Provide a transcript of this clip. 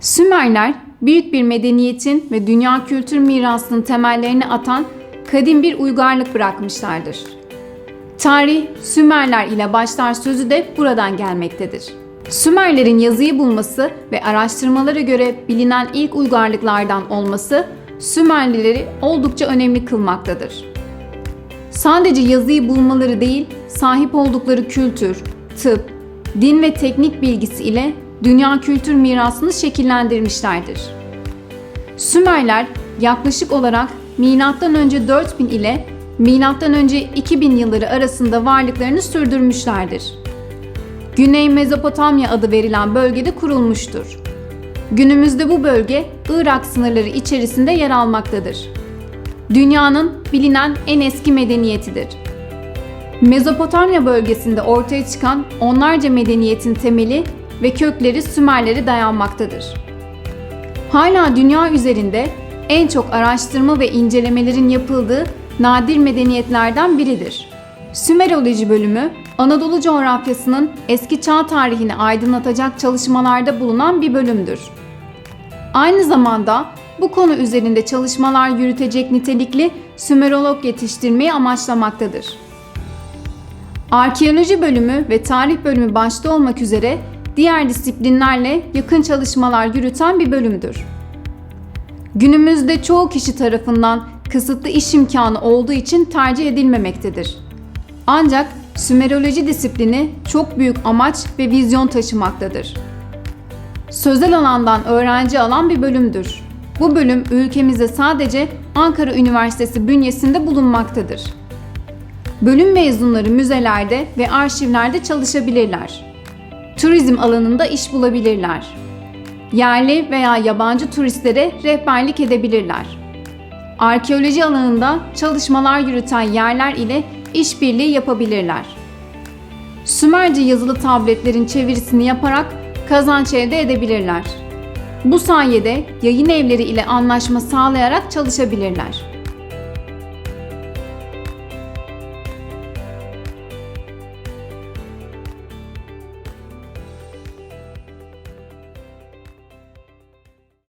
Sümerler büyük bir medeniyetin ve dünya kültür mirasının temellerini atan kadim bir uygarlık bırakmışlardır. Tarih Sümerler ile başlar sözü de buradan gelmektedir. Sümerlerin yazıyı bulması ve araştırmalara göre bilinen ilk uygarlıklardan olması Sümerlileri oldukça önemli kılmaktadır. Sadece yazıyı bulmaları değil, sahip oldukları kültür, tıp, din ve teknik bilgisi ile dünya kültür mirasını şekillendirmişlerdir. Sümerler yaklaşık olarak M.Ö. 4000 ile M.Ö. 2000 yılları arasında varlıklarını sürdürmüşlerdir. Güney Mezopotamya adı verilen bölgede kurulmuştur. Günümüzde bu bölge Irak sınırları içerisinde yer almaktadır. Dünyanın bilinen en eski medeniyetidir. Mezopotamya bölgesinde ortaya çıkan onlarca medeniyetin temeli ve kökleri Sümerlere dayanmaktadır. Hala dünya üzerinde en çok araştırma ve incelemelerin yapıldığı nadir medeniyetlerden biridir. Sümeroloji bölümü, Anadolu coğrafyasının eski çağ tarihini aydınlatacak çalışmalarda bulunan bir bölümdür. Aynı zamanda bu konu üzerinde çalışmalar yürütecek nitelikli Sümerolog yetiştirmeyi amaçlamaktadır. Arkeoloji bölümü ve tarih bölümü başta olmak üzere diğer disiplinlerle yakın çalışmalar yürüten bir bölümdür. Günümüzde çoğu kişi tarafından kısıtlı iş imkanı olduğu için tercih edilmemektedir. Ancak Sümeroloji disiplini çok büyük amaç ve vizyon taşımaktadır. Sözel alandan öğrenci alan bir bölümdür. Bu bölüm ülkemizde sadece Ankara Üniversitesi bünyesinde bulunmaktadır. Bölüm mezunları müzelerde ve arşivlerde çalışabilirler. Turizm alanında iş bulabilirler. Yerli veya yabancı turistlere rehberlik edebilirler. Arkeoloji alanında çalışmalar yürüten yerler ile işbirliği yapabilirler. Sümerce yazılı tabletlerin çevirisini yaparak kazanç elde edebilirler. Bu sayede yayın evleri ile anlaşma sağlayarak çalışabilirler.